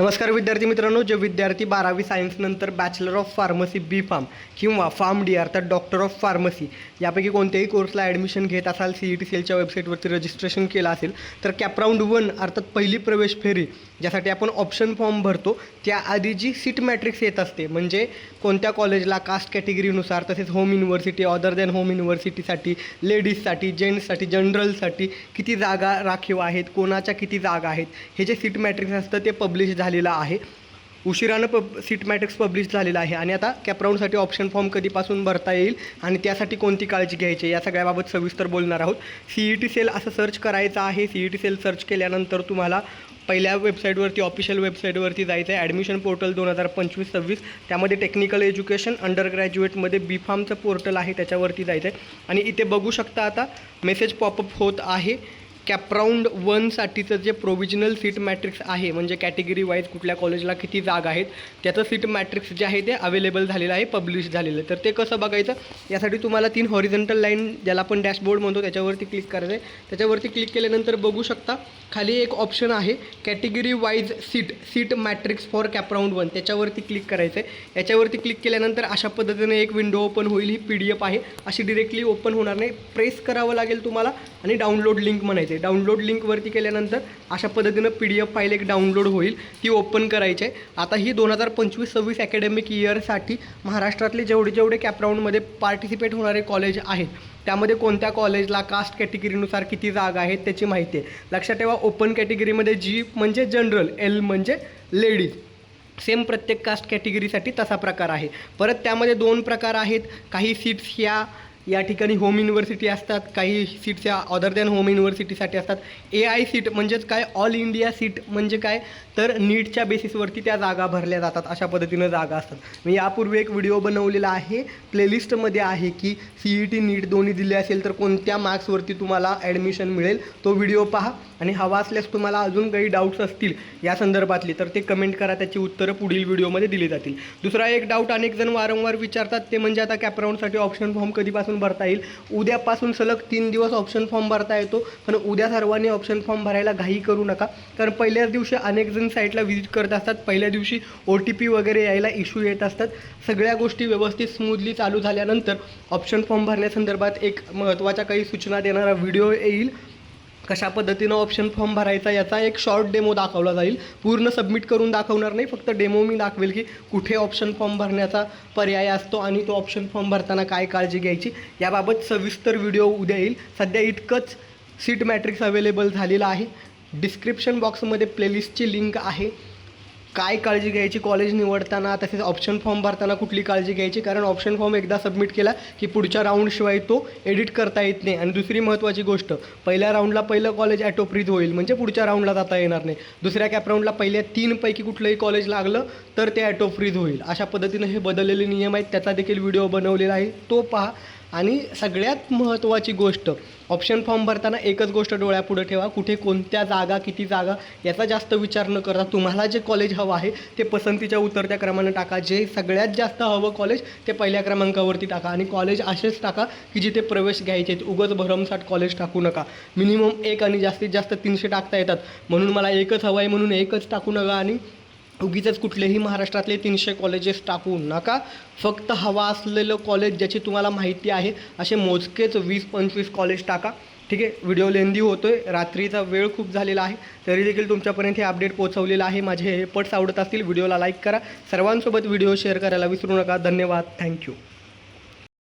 नमस्कार विद्यार्थी मित्रांनो जे विद्यार्थी बारावी सायन्सनंतर bachelor of pharmacy B pharm किंवा फार्म डी अर्थात डॉक्टर ऑफ फार्मसी यापैकी कोणत्याही कोर्सला ॲडमिशन घेत असाल सी ई टी सेलच्या वेबसाईटवरती रजिस्ट्रेशन केलं असेल तर कॅपराऊंड वन अर्थात पहिली प्रवेश फेरी ज्यासाठी आपण ऑप्शन फॉर्म भरतो त्याआधी जी सीट मॅट्रिक्स येत असते म्हणजे कोणत्या कॉलेजला कास्ट कॅटेगरीनुसार तसेच home university other than home युनिव्हर्सिटीसाठी लेडीजसाठी जेंट्ससाठी जनरलसाठी किती जागा राखीव आहेत कोणाच्या किती जागा आहेत हे जे सीट मॅट्रिक्स असतं ते पब्लिश झालं झालेला आहे. उशिरानं पब सीट मॅट्रिक्स पब्लिश झालेलं आहे. आणि आता कॅपराऊंडसाठी ऑप्शन फॉर्म कधीपासून भरता येईल आणि त्यासाठी कोणती काळजी घ्यायची आहे या सगळ्याबाबत सविस्तर बोलणार आहोत. सी ई टी सेल असं सर्च करायचं आहे. C E T cell search केल्यानंतर तुम्हाला पहिल्या वेबसाईटवरती ऑफिशियल वेबसाईटवरती जायचं आहे ॲडमिशन पोर्टल दोन हजार पंचवीस सव्वीस. त्यामध्ये टेक्निकल एज्युकेशन अंडर ग्रॅज्युएटमध्ये बी फार्मचं पोर्टल आहे त्याच्यावरती जायचं आहे आणि इथे बघू शकता आता मेसेज पॉपअप होत आहे. कॅपराऊंड वनसाठीचं जे प्रोविजनल सीट मॅट्रिक्स आहे म्हणजे कॅटेगरी वाईज कुठल्या कॉलेजला किती जागा आहेत त्याचं सीट मॅट्रिक्स जे आहे ते अवेलेबल झालेलं आहे पब्लिश झालेलं. तर ते कसं बघायचं? यासाठी तुम्हाला तीन हॉरिझेंटल लाईन ज्याला आपण डॅशबोर्ड म्हणतो त्याच्यावरती क्लिक करायचं आहे त्याच्यावरती क्लिक केल्यानंतर बघू शकता खाली एक ऑप्शन आहे category wise seat seat matrix for CAP round one त्याच्यावरती क्लिक करायचं आहे याच्यावरती क्लिक केल्यानंतर अशा पद्धतीने एक विंडो ओपन होईल ही पी डी एफ आहे. अशी डिरेक्टली ओपन होणार नाही. प्रेस करावं लागेल तुम्हाला आणि डाउनलोड लिंक म्हणायचं. डाउनलोड लिंकवरती केल्यानंतर अशा पद्धतीनं पी डी एफ फाईल एक डाउनलोड होईल ती ओपन करायची आहे. आता ही दोन हजार पंचवीस सव्वीस अकॅडमिक इयरसाठी महाराष्ट्रातले जेवढे जेवढे कॅपराऊंडमध्ये पार्टिसिपेट होणारे कॉलेज आहेत त्यामध्ये कोणत्या कॉलेजला कास्ट कॅटेगरीनुसार किती जागा आहेत त्याची माहिती आहे. लक्षात ठेवा ओपन कॅटेगरीमध्ये जी म्हणजे जनरल एल म्हणजे लेडीज सेम प्रत्येक कास्ट कॅटेगरीसाठी तसा प्रकार आहे. परत त्यामध्ये दोन प्रकार आहेत. काही सीट्स ह्या या ठिकाणी होम युनिव्हर्सिटी असतात काही सीट्स या अदर दॅन होम युनिव्हर्सिटीसाठी असतात. ए आय सीट म्हणजेच काय? ऑल इंडिया सीट म्हणजे काय? तर नीटच्या बेसिसवरती त्या जागा भरल्या जातात अशा पद्धतीनं जागा असतात. मी यापूर्वी एक व्हिडिओ बनवलेला आहे. प्लेलिस्टमध्ये आहे की सी ई टी नीट दोन्ही दिले असेल तर कोणत्या मार्क्सवरती तुम्हाला ॲडमिशन मिळेल तो व्हिडिओ पहा. आणि हवा असल्यास तुम्हाला अजून काही डाऊट्स असतील या संदर्भातली तर ते कमेंट करा त्याची उत्तरं पुढील व्हिडिओमध्ये दिली जातील. दुसरा एक डाऊट अनेक जण वारंवार विचारतात ते म्हणजे आता कॅपराऊंडसाठी ऑप्शन फॉर्म कधीपासून भरता येईल. उद्यापासून सलग तीन दिवस ऑप्शन फॉर्म भरता येतो. पण उद्या सर्वांनी ऑप्शन फॉर्म भरायला घाई करू नका. कारण पहिल्याच दिवशी अनेक जण साईटला व्हिजिट करत असतात. पहिल्या दिवशी ओ टी पी वगैरे यायला इश्यू येत असतात. सगळ्या गोष्टी व्यवस्थित स्मूथली चालू झाल्यानंतर ऑप्शन फॉर्म भरण्यासंदर्भात एक महत्त्वाच्या काही सूचना देणारा व्हिडिओ येईल. कशा पद्धतीनं ऑप्शन फॉर्म भरायचा याचा एक शॉर्ट डेमो दाखवला जाईल. पूर्ण सबमिट करून दाखवणार नाही फक्त डेमो मी दाखवेल की कुठे ऑप्शन फॉर्म भरण्याचा पर्याय असतो आणि तो ऑप्शन फॉर्म भरताना काय काळजी घ्यायची याबाबत सविस्तर व्हिडिओ उद्या येईल. सध्या इतकंच सीट मॅट्रिक्स अवेलेबल झालेलं आहे. डिस्क्रिप्शन बॉक्समध्ये प्लेलिस्टची लिंक आहे. काय काळजी घ्यायची कॉलेज निवडताना तसेच ऑप्शन फॉर्म भरताना कुठली काळजी घ्यायची? कारण ऑप्शन फॉर्म एकदा सबमिट केला की पुढच्या राऊंडशिवाय तो एडिट करता येत नाही. आणि दुसरी महत्त्वाची गोष्ट पहिल्या राऊंडला पहिलं कॉलेज ॲटोप्रीत होईल म्हणजे पुढच्या राऊंडला जाता येणार नाही. दुसऱ्या कॅप राऊंडला पहिल्या तीनपैकी कुठलंही कॉलेज लागलं तर ते ॲटोफ्रीज होईल. अशा पद्धतीनं हे बदललेले नियम आहेत त्याचा देखील व्हिडिओ बनवलेला आहे. तो पहा. आणि सगळ्यात महत्त्वाची गोष्ट ऑप्शन फॉर्म भरताना एकच गोष्ट डोळ्यापुढे ठेवा कुठे कोणत्या जागा किती जागा याचा जास्त विचार न करता तुम्हाला जे कॉलेज हवं आहे ते पसंतीच्या उतरत्या क्रमानं टाका. जे सगळ्यात जास्त हवं कॉलेज ते पहिल्या क्रमांकावरती टाका. आणि कॉलेज असेच टाका की जिथे प्रवेश घ्यायचे आहेत. उगच भरमसाठ कॉलेज टाकू नका. मिनिमम एक आणि जास्तीत जास्त तीनशे टाकता येतात. म्हणून मला एकच हवं आहे म्हणून एकच टाकू नका. आणि उगीच कुठलेही महाराष्ट्रातले तीनशे कॉलेजेस टाकू नका. फक्त हवा असलेलं कॉलेज ज्याची तुम्हाला माहिती आहे असे मोजकेच वीस पंचवीस कॉलेज टाका. ठीक आहे? व्हिडिओ लेंदी होतो आहे रात्रीचा वेळ खूप झालेला आहे. तरी देखील तुमच्यापर्यंत हे अपडेट पोहोचवलेलं आहे. माझे हे पट्स आवडत असतील व्हिडिओला लाईक करा. सर्वांसोबत व्हिडिओ शेअर करायला विसरू नका. धन्यवाद. थँक्यू